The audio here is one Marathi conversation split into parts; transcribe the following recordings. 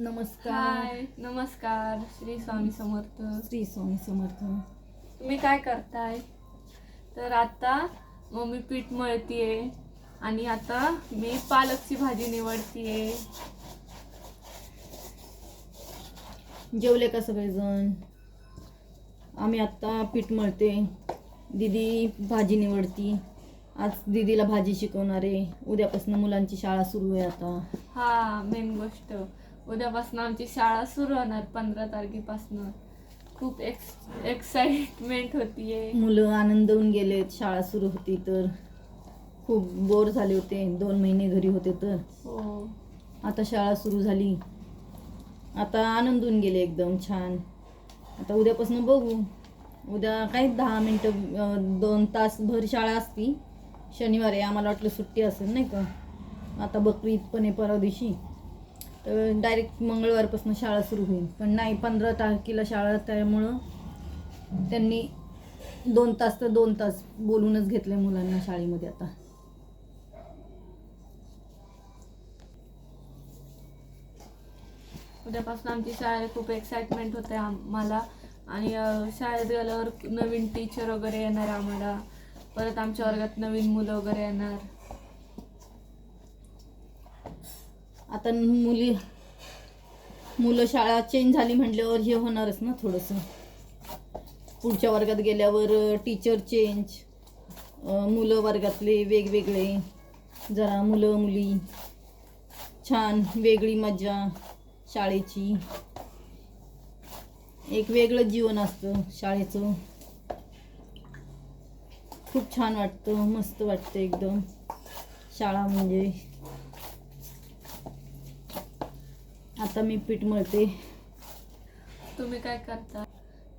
नमस्कार. हाय नमस्कार. श्री स्वामी समर्थ. श्री स्वामी समर्थ. तुम्ही काय करताय? तर आता मम्मी पीठ मळतीये आणि आता मी पालकची भाजी निवडतीये. जेवले का सगळेजण? आम्ही आत्ता पीठ मळते. दिदी भाजी निवडती. आज दिदीला भाजी शिकवणार आहे. उद्यापासून मुलांची शाळा सुरू आहे आता. हा मेन गोष्ट. उद्यापासून आमची शाळा सुरू होणार पंधरा तारखेपासून. खूप एक्स एक्साइटमेंट होतीये. मुलं आनंदवून गेलेत शाळा सुरू होती तर. खूप बोर झाले होते दोन महिने घरी होते तर. हो. आता शाळा सुरू झाली. आता आनंदून गेले एकदम छान. आता उद्यापासून बघू. उद्या काय दहा मिनटं दोन तासभर शाळा असती. शनिवार आम्हाला वाटलं सुट्टी असेल नाही का? आता बकरीद पण आहे परवा दिवशी. तर डायरेक्ट मंगळवारपासून शाळा सुरू होईल. पण नाही पंधरा तारखेला शाळा त्यामुळं त्यांनी दोन तास तर दोन तास बोलूनच घेतले मुलांना शाळेमध्ये आता. उद्यापासून आमची शाळेत खूप एक्साइटमेंट होते आम्हाला. आणि शाळेत गेल्यावर नवीन टीचर वगैरे येणार आम्हाला. परत आमच्या वर्गात नवीन मुलं वगैरे येणार. आता मुली मुलं शाळा चेंज झाली म्हटल्यावर हे होणारच ना थोडंसं. पुढच्या वर्गात गेल्यावर टीचर चेंज मुलं वर्गातले वेगवेगळे जरा मुलं मुली छान वेगळी मजा शाळेची. एक वेगळं जीवन असतं शाळेचं. खूप छान वाटतं मस्त वाटतं एकदम. शाळा म्हणजे आता मी पीठ मळते. तुम्ही काय करता?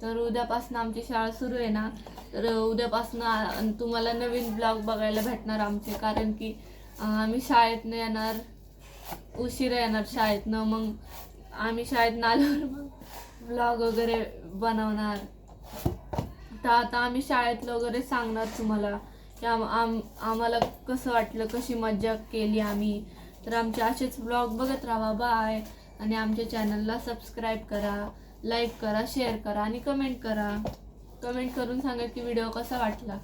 तर उद्यापासून आमची शाळा सुरू आहे ना तर उद्यापासून तुम्हाला नवीन ब्लॉग बघायला भेटणार आमचे कारण की आम्ही शाळेतनं येणार उशिरा येणार शाळेतनं मग आम्ही शाळेतनं आल्यावर मग ब्लॉग वगैरे बनवणार. तर आता आम्ही शाळेतलं वगैरे सांगणार तुम्हाला की आम आम आम्हाला कसं वाटलं कशी मज्जा केली आम्ही. तर आमचे असेच ब्लॉग बघत राहा. बाय आणि आमच्या चॅनलला सबस्क्राईब करा लाईक करा शेअर करा आणि कमेंट करा. कमेंट करून सांगा की व्हिडिओ कसा वाटला.